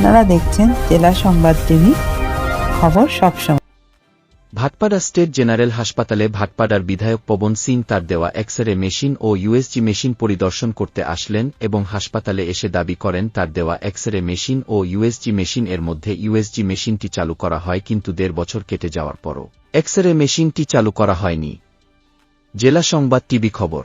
আপনারা দেখছেন জেলা সংবাদ টিভি খবর সবসময়। ভাটপাড়া স্টেট জেনারেল হাসপাতালে ভাটপাড়ার বিধায়ক পবন সিং তার দেওয়া এক্স রে মেশিন ও ইউএসজি মেশিন পরিদর্শন করতে আসলেন এবং হাসপাতালে এসে দাবি করেন, তার দেওয়া এক্স রে মেশিন ও ইউএসজি মেশিন এর মধ্যে ইউএসজি মেশিনটি চালু করা হয় কিন্তু দেড় বছর কেটে যাওয়ার পরও। এক্স রে মেশিনটি চালু করা হয়নি। জেলা সংবাদ টিভি খবর।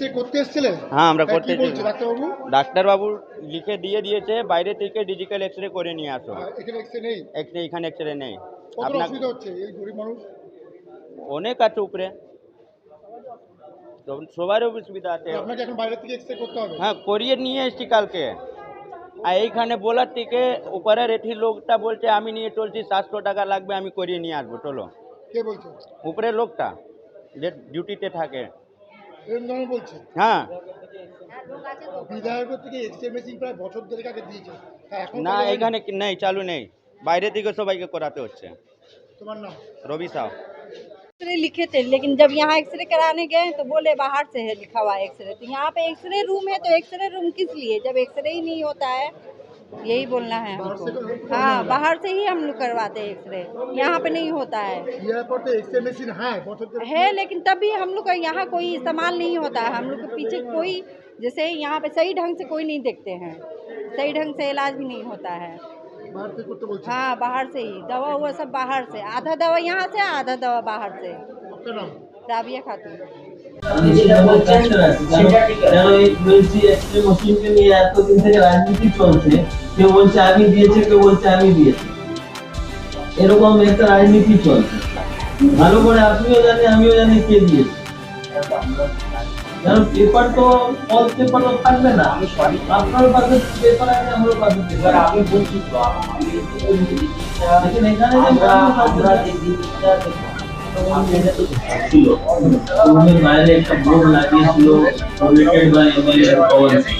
সে করতে এসেছিলেন? হ্যাঁ আমরা করতে কি ডাক্তারবাবু? ডাক্তারবাবু লিখে দিয়ে দিয়েছে বাইরে থেকে ডিজিটাল করে নিয়ে আসো এখানে এক্সরে নেই? এক্স রে এখানে এক্স রে নেই আপনার অসুবিধা হচ্ছে এই গরিব মানুষ? অনেক আছে উপরে। সবারও সুবিধা আছে। আপনাকে এখন বাইরে থেকে এক্সরে করতে হবে? হ্যাঁ করিয়ে নিয়ে এসছি কালকে। আর এইখানে বলার থেকে উপরে রেঠি লোকটা বলছে আমি নিয়ে চলছি সাতশো টাকা লাগবে আমি করিয়ে নিয়ে আসব। চলো। কে বলছে? উপরে লোকটা যে ডিউটিতে থাকে। এরকম ধরনের বলছে হ্যাঁ বিধায়কের থেকে এক্সরে মেশিন প্রায় বছর দেড়েক আগে দিয়েছে তা এখন না চালু হয়নি? এখানে কি- নেই চালু নেই বাইরে থেকে সবাইকে করাতে হচ্ছে তোমার নাম রবি সাহ एक्सरे लिखे थे लेकिन जब यहाँ एक्सरे कराने गए तो बोले बाहर से है लिखा हुआ एक्सरे तो यहाँ पे एक्सरे रूम है तो एक्सरे रूम किस लिए जब एक्सरे ही नहीं होता है यही बोलना है हमको। हाँ बाहर से ही हम लोग करवाते हैं एक्सरे यहाँ पे नहीं होता है। है लेकिन तब भी हम लोग का यहाँ कोई इस्तेमाल नहीं होता है। हम लोग के पीछे कोई जैसे यहाँ पे सही ढंग से कोई नहीं देखते हैं। सही ढंग से इलाज भी नहीं होता है। हाँ। बाहर से ही। दवा हुआ सब बाहर से। आधा दवा यहाँ से आधा दवा बाहर से। राबिया खातून। যেটা বলছেন সেটা ঠিক আছে বলছি এক্সরে মেশিনকে নিয়ে এতদিন থেকে রাজনীতি চলছে কেউ বলছে আমি দিয়েছে কেউ বলছে আমি দিয়েছি এরকম একটা রাজনীতি চলছে ভালো করে আপনিও জানেন আমিও জানি কে দিয়েছে কারণ পেপার তো ফল পেপার তো থাকবে না আপনার পাশে পেপার আছে আমার পাশে পেপার আমি বলছি তো আমি এখানে যে আমরা যে জিনিসটা ছিল রুমের বাইরে একটা বোর্ড লাগিয়েছিল ডোনেটেড বাই এমএলএ সিং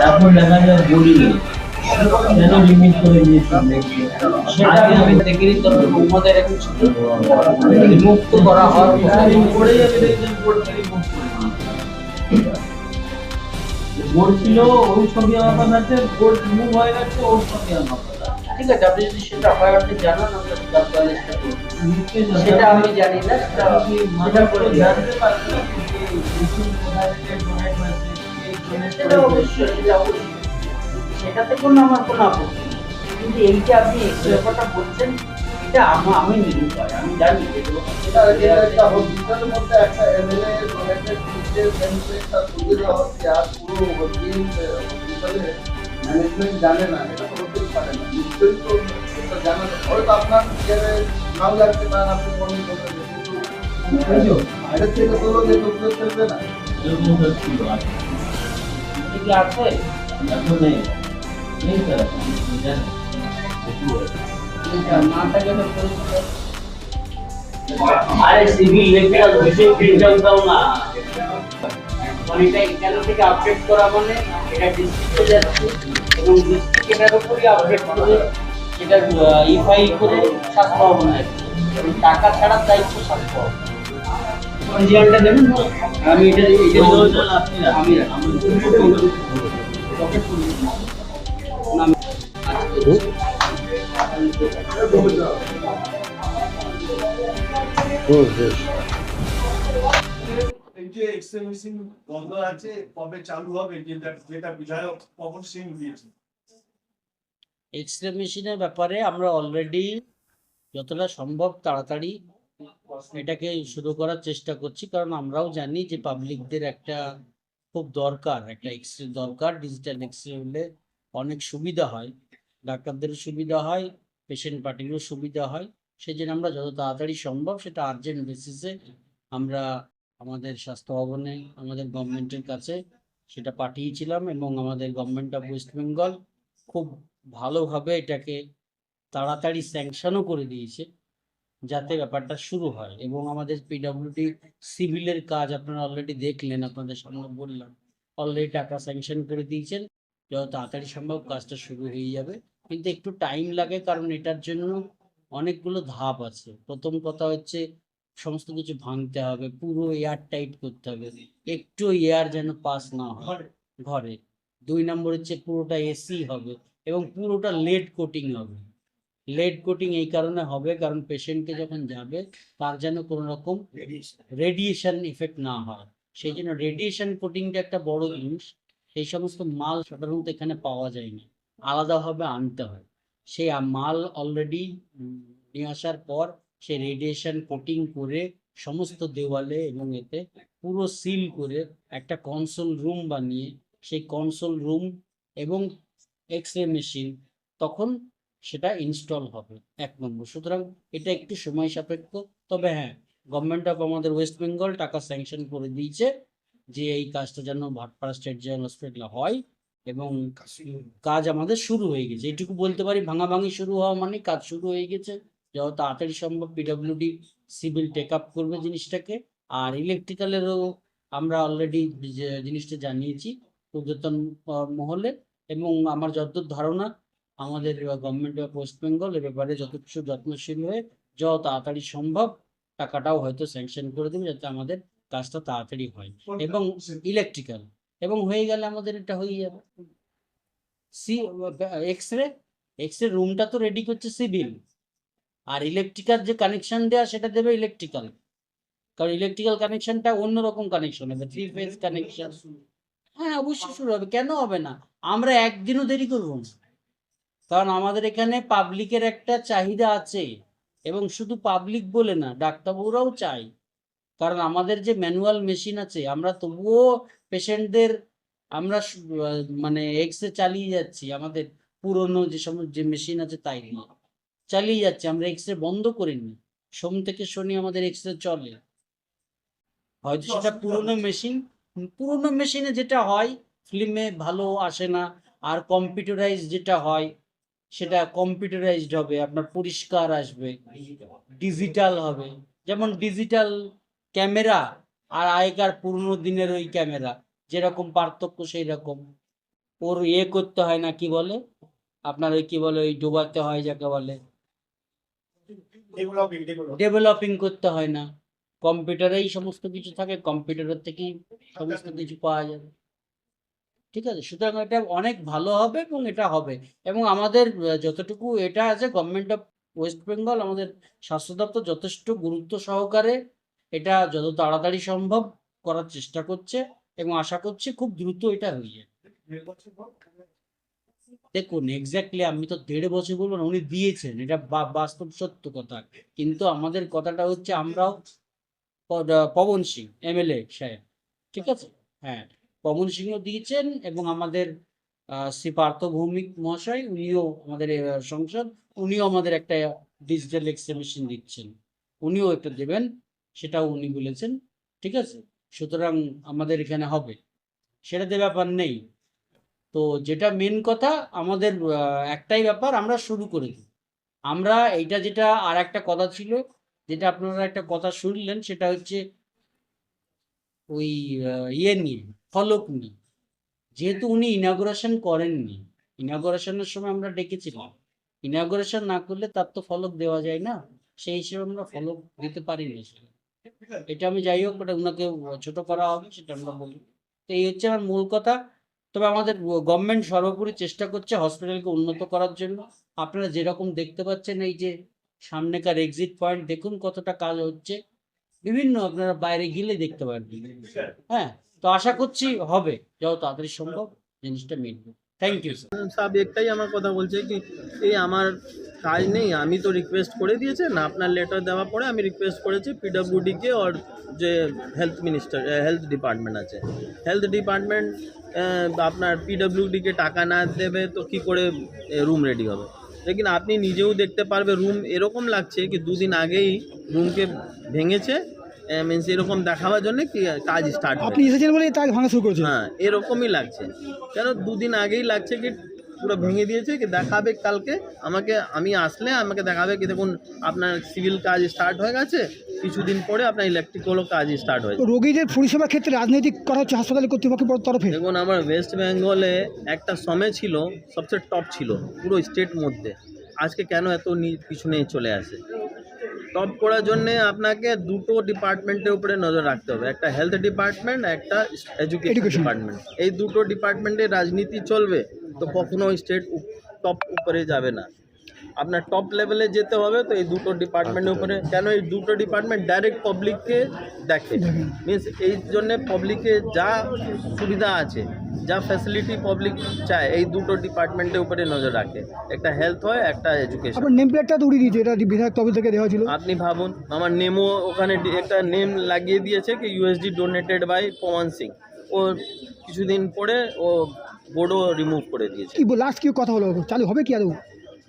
এখন দেখা যায় বলি কেন লিমিট করে দিয়েছে? আগে আমি দেখেছি তো রুমদের এখন মুক্ত করা হয় করে যাবে দেখবেন বোর্ড থেকে মুক্ত বোর্ড ছিল ওই ছবি আমার কাছে আছে বোর্ড রিমুভ হয়ে গেছে ওর ছবি আমার কাছে ঠিক আছে আপনি যদি সেটা হয় আপনি জানান আমরা তাৎকাল চেষ্টা করব। সেটা আমি জানি না সেটা করে জানতে যে সেটা অবশ্যই সেটা অবশ্যই। সেটাতে কোনো আমার কোনো আপত্তি কিন্তু এইটা আপনি এক্সরে কথা বলছেন এটা আমা আমি আমি জানি যে আর পুরো হসপিটাল হসপিটালে ম্যানেজমেন্ট জানে না এটা তো হতেই পারে না। নিশ্চয়ই তো জানা হয়তো আপনার নাও জানতে পারেন আপনি মনে করবেন কিন্তু থেকে তো লোক এত করে না। এরকম ছিল কি আছে এখন নেই। নেই স্যার জানেন না থাকে তো আরে সিভিল ইলেকট্রিক্যাল বিষয় ফিল জানতাম না। এটা এখান থেকে আপডেট করা মানে? এটা ডিস্ট্রিক্টে যাচ্ছে। এবং ডিস্ট্রিক্ট এটার উপরই আপডেট করে সেটা ইফআই করে স্বাস্থ্য ভবনে টাকা ছাড়ার দায়িত্ব স্বাস্থ্য দেবেন? আমি এটা এটা আপনি আমি যে মেশিন বন্ধ আছে কবে চালু হবে যেটা যেটা বিধায়ক পবন সিং দিয়েছে এক্স রে মেশিনের ব্যাপারে আমরা অলরেডি যতটা সম্ভব তাড়াতাড়ি এটাকে শুরু করার চেষ্টা করছি। কারণ আমরাও জানি যে পাবলিকদের একটা খুব দরকার, একটা এক্স রে দরকার ডিজিটাল এক্স রে হলে অনেক সুবিধা হয়। ডাক্তারদেরও সুবিধা হয় পেশেন্ট পার্টিরও সুবিধা হয়। সেই জন্য আমরা যত তাড়াতাড়ি সম্ভব সেটা আর্জেন্ট বেসিসে আমরা আমাদের স্বাস্থ্য ভবনে, আমাদের গভর্নমেন্টের কাছে সেটা পাঠিয়েছিলাম এবং আমাদের গভর্নমেন্ট অফ ওয়েস্ট বেঙ্গল খুব ভালোভাবে এটাকে তাড়াতাড়ি স্যাংশনও করে দিয়েছে যাতে ব্যাপারটা শুরু হয়। এবং আমাদের পিডব্লিউডি সিভিলের কাজ আপনারা অলরেডি দেখলেন আপনাদের সামনে বললাম। অলরেডি টাকা স্যাংশন করে দিয়েছেন যত তাড়াতাড়ি সম্ভব কাজটা শুরু হয়ে যাবে। কিন্তু একটু টাইম লাগে কারণ এটার জন্য অনেকগুলো ধাপ আছে। প্রথম কথা হচ্ছে সমস্ত কিছু ভাঙতে হবে পুরো এয়ার টাইট করতে হবে। একটু এয়ার যেন পাস না হয় ঘরে। দুই নম্বর হচ্ছে পুরোটা এসি হবে। এবং পুরোটা লেড কোটিং হবে। লেড কোটিং এই কারণে হবে কারণ পেশেন্টকে যখন যাবে, তার যেন কোনো রকম রেডিয়েশন ইফেক্ট না হয়। সেই জন্য রেডিয়েশন কোটিংটা একটা বড় জিনিস। সেই সমস্ত মাল সাধারণত এখানে পাওয়া যায় না। আলাদাভাবে আনতে হয়। সেই মাল অলরেডি নিয়ে আসার পর সেই রেডিয়েশন কোটিং করে সমস্ত দেওয়ালে এবং এতে পুরো সিল করে একটা কনসোল রুম বানিয়ে সেই কনসোল রুম এবং এক্স রে মেশিন তখন সেটা ইনস্টল হবে। এক নম্বর। সুতরাং এটা একটু সময় সাপেক্ষ। তবে হ্যাঁ গভর্নমেন্ট অফ আমাদের ওয়েস্ট বেঙ্গল টাকা স্যাংশন করে দিয়েছে যে এই কাজটা যেন ভাটপাড়া স্টেট জেনারেল হসপিটালে হয় এবং কাজ আমাদের শুরু হয়ে গেছে। এইটুকু বলতে পারি, ভাঙাভাঙি শুরু হওয়া মানে কাজ শুরু হয়ে গেছে। যত তাড়াতাড়ি সম্ভব পিডব্লিউডি সিভিল টেক আপ করবে জিনিসটাকে। আর ইলেকট্রিক্যালেরও আমরা অলরেডি জিনিসটা জানিয়েছি পূর্যতন মহলে এবং আমার যতদূর ধারণা আমাদের গভর্নমেন্ট অফ ওয়েস্ট বেঙ্গল এ ব্যাপারে যথেষ্ট যত্নশীল হয়ে যত তাড়াতাড়ি সম্ভব টাকাটাও হয়তো স্যাংশন করে দেবে যাতে আমাদের কাজটা তাড়াতাড়ি হয়। এবং ইলেকট্রিক্যাল এবং হয়ে গেলে আমাদের এটা হয়ে যাবে C X ray X ray রুমটা তো রেডি করছে সিভিল আর ইলেকট্রিক্যাল যে কানেকশন দেওয়া সেটা দেবে ইলেকট্রিক্যাল কারণ ইলেকট্রিক্যাল কানেকশনটা অন্যরকম কানেকশন হবে। থ্রি ফেজ কানেকশন হ্যাঁ অবশ্যই শুরু হবে। কেন হবে না? আমরা একদিনও দেরি করব না। কারণ আমাদের এখানে পাবলিকের একটা চাহিদা আছে। এবং শুধু পাবলিক বলে না ডাক্তারবাবুরাও চাই কারণ আমাদের যে ম্যানুয়াল মেশিন আছে আমরা তবুও পেশেন্টদের আমরা মানে এক্স রে চালিয়ে যাচ্ছি। আমাদের পুরনো যে সমস্ত যে মেশিন আছে তাই নিয়ে চালিয়ে যাচ্ছি। আমরা এক্স রে বন্ধ করিনি। সোম থেকে শনি আমাদের এক্স রে চলে। হয়তো সেটা পুরনো মেশিন পুরনো মেশিনে যেটা হয় ফিল্মে ভালো আসে না আর কম্পিউটারাইজ যেটা হয় সেটা কম্পিউটারাইজড হবে আপনার পরিষ্কার আসবে ডিজিটাল হবে। যেমন ডিজিটাল ক্যামেরা আর আগেকার পুরনো দিনের ওই ক্যামেরা যেরকম পার্থক্য সেই রকম ওর ইয়ে করতে হয় না কি বলে? আপনার ওই কি বলে ওই ডোবাতে হয় যাকে বলে? ডেভেলপিং করতে হয় না। কম্পিউটারেই সমস্ত কিছু থাকে কম্পিউটারের থেকেই সমস্ত কিছু পাওয়া যাবে। ঠিক আছে? সুতরাং এটা অনেক ভালো হবে এবং এটা হবে। এবং আমাদের যতটুকু এটা আছে গভর্নমেন্ট অফ ওয়েস্ট বেঙ্গল আমাদের স্বাস্থ্য দপ্তর যথেষ্ট গুরুত্ব সহকারে এটা যত তাড়াতাড়ি সম্ভব করার চেষ্টা করছে এবং আশা করছি খুব দ্রুত এটা হয়ে যাবে। দেখুন এক্স্যাক্টলি আমি তো দেড় বছর বলব না, উনি দিয়েছেন। এটা বাস্তব সত্য কথা। কিন্তু আমাদের কথাটা হচ্ছে আমরাও পবন সিং, এমএলএ সাহেব। ঠিক আছে? হ্যাঁ পবন সিংও দিয়েছেন এবং আমাদের শ্রী পার্থ ভৌমিক মহাশয়, উনিও আমাদের সংসদ, উনিও আমাদের একটা ডিজিটাল এক্সরে দিচ্ছেন। উনিও একটা দেবেন, সেটাও উনি বলেছেন। ঠিক আছে? সুতরাং আমাদের এখানে হবে। সেটাতে ব্যাপার নেই। তো যেটা মেন কথা, আমাদের একটাই ব্যাপার, আমরা শুরু করে দিই। আমরা এইটা যেটা আর একটা কথা ছিল যেটা আপনারা একটা কথা শুনলেন, সেটা হচ্ছে ওই ইয়ে নিয়ে, ফলক নিয়ে। যেহেতু উনি ইনাগুরেশন করেননি ইনাগুরেশনের সময় আমরা ডেকেছিলাম। ইনাগুরেশন না করলে তার তো ফলক দেওয়া যায় না। সেই হিসেবে আমরা ফলক দিতে পারিনি। এটা আমি যাই হোক ওটা ওনাকে ছোট করা হবে, সেটা আমরা বলি। তো এই হচ্ছে আমার মূল কথা। তবে আমাদের গভর্নমেন্ট সর্বোপরি চেষ্টা করছে হসপিটালকে উন্নত করার জন্য। আপনারা যেরকম দেখতে পাচ্ছেন, এই যে সামনেকার এক্সিট পয়েন্ট দেখুন কতটা কাজ হচ্ছে। বিভিন্ন আপনারা বাইরে গেলে দেখতে পারবেন হ্যাঁ তো আশা করছি হবে, যত তাড়াতাড়ি সম্ভব জিনিসটা মিটবে থ্যাংক ইউ সাহেব একটাই আমার কথা বলছে কি, এই আমার কাজ নেই, আমি তো রিকোয়েস্ট করে দিয়েছেন আপনার লেটার দেওয়ার পরে আমি রিকোয়েস্ট করেছি পিডব্লিউডিকে ওর যে হেলথ মিনিস্টার হেলথ ডিপার্টমেন্ট আছে। হেলথ ডিপার্টমেন্ট আপনার পিডব্লিউডিকে টাকা না দেবে তো কি করে রুম রেডি হবে? লেকিন আপনি নিজেও দেখতে পারবে রুম এরকম লাগছে কি দুদিন আগেই রুমকে ভেঙেছে মিনস এরকম দেখাবার জন্য কি কাজ স্টার্ট আপনি এসেছেন বলে কাজ ভাঙা শুরু করেছে হ্যাঁ এরকমই লাগছে। কেন দুদিন আগেই লাগছে কি পুরো ভেঙে দিয়েছে কি দেখাবে কালকে? আমাকে আমি আসলে আমাকে দেখাবে কি দেখুন আপনার সিভিল কাজ স্টার্ট হয়ে গেছে কিছুদিন পরে আপনার ইলেকট্রিক্যালও কাজ স্টার্ট হয়ে তো রোগীদের পরিষেবার ক্ষেত্রে রাজনৈতিক করা হচ্ছে হাসপাতাল কর্তৃপক্ষের তরফে। দেখুন আমার ওয়েস্ট বেঙ্গলে একটা সময় ছিল সবচেয়ে টপ ছিল পুরো স্টেট মধ্যে। আজকে কেন এত পিছনে চলে আসে? টপ করার জন্যে আপনাকে দুটো ডিপার্টমেন্টের উপরে নজর রাখতে হবে। একটা হেলথ ডিপার্টমেন্ট একটা এডুকেশন ডিপার্টমেন্ট এই দুটো ডিপার্টমেন্টে রাজনীতি চলবে। তো কখনো স্টেট টপ উপরে যাবে না। আপনার টপ লেভেলে যেতে হবে তো এই দুটো ডিপার্টমেন্টের উপরে। কেন এই দুটো ডিপার্টমেন্ট ডাইরেক্ট পাবলিককে দেখে? মিনস এই জন্যে পাবলিকে যা সুবিধা আছে যা ফ্যাসিলিটি পাবলিক চায় এই দুটো ডিপার্টমেন্টের উপরে নজর রাখে। একটা হেলথ হয় একটা এডুকেশন আপনার নেম প্লেটটা তো উড়িয়ে দিয়েছে এটা বিধায়ক তহবিল থেকে দেওয়া ছিল। আপনি ভাবুন আমার নেমও ওখানে একটা নেম লাগিয়ে দিয়েছে কি USD donated by Pawan Singh ও কিছুদিন পরে ও বোর্ডও রিমুভ করে দিয়েছে। কি লাস্ট কি কথা হলো চালু হবে কি আদৌ?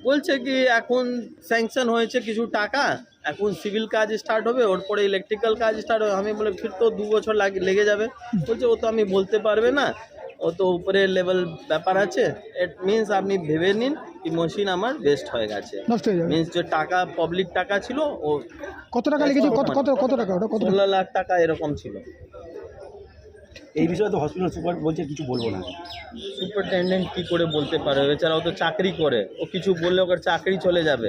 বলছে কি এখন স্যাংশন হয়েছে কিছু টাকা এখন সিভিল কাজ স্টার্ট হবে ওর পরে ইলেকট্রিক্যাল কাজ স্টার্ট হবে। আমি বলে ফির তো দু বছর লাগে- যাবে। বলছে ও তো আমি বলতে পারবে না। ও তো উপরে লেভেল ব্যাপার আছে। ইট মিনস আপনি ভেবে নিন কি মেশিন আমার বেস্ট হয়ে গেছে। মিনস যে টাকা পাবলিক টাকা ছিল ও কত টাকা লেগেছে? কত কত কত টাকা? ওটা কত লাখ টাকা এরকম ছিল। এই বিষয়ে তো হসপিটাল সুপার বলছে কিছু বলব না। সুপারটেন্ডেন্ট কি করে বলতে পারে? বেচারা ও তো চাকরি করে। ও কিছু বললে ওকে চাকরি চলে যাবে।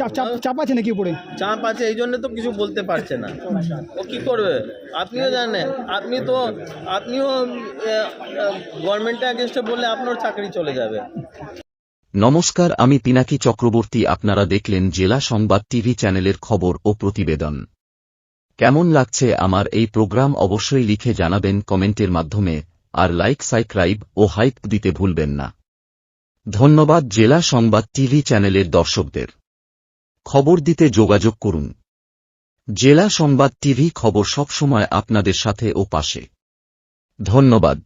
চাপ চাপ চাপ আছে নাকি উপরে? চাপ আছে এই জন্য তো কিছু বলতে পারছে না। ও কি করবে? আপনিও জানেন আপনি তো আপনিও গভর্নমেন্টের অ্যাগেনস্টে বললে আপনার চাকরি চলে যাবে। নমস্কার আমি পিনাকি চক্রবর্তী। আপনারা দেখলেন জেলা সংবাদ টিভি চ্যানেলের খবর ও প্রতিবেদন। কেমন লাগছে আমার এই প্রোগ্রাম অবশ্যই লিখে জানাবেন কমেন্টের মাধ্যমে, আর লাইক সাইক্রাইব ও হাইপ দিতে ভুলবেন না। ধন্যবাদ জেলা সংবাদ টিভি চ্যানেলের দর্শকদের। খবর দিতে যোগাযোগ করুন। জেলা সংবাদ টিভি খবর সবসময় আপনাদের সাথে ও পাশে। ধন্যবাদ।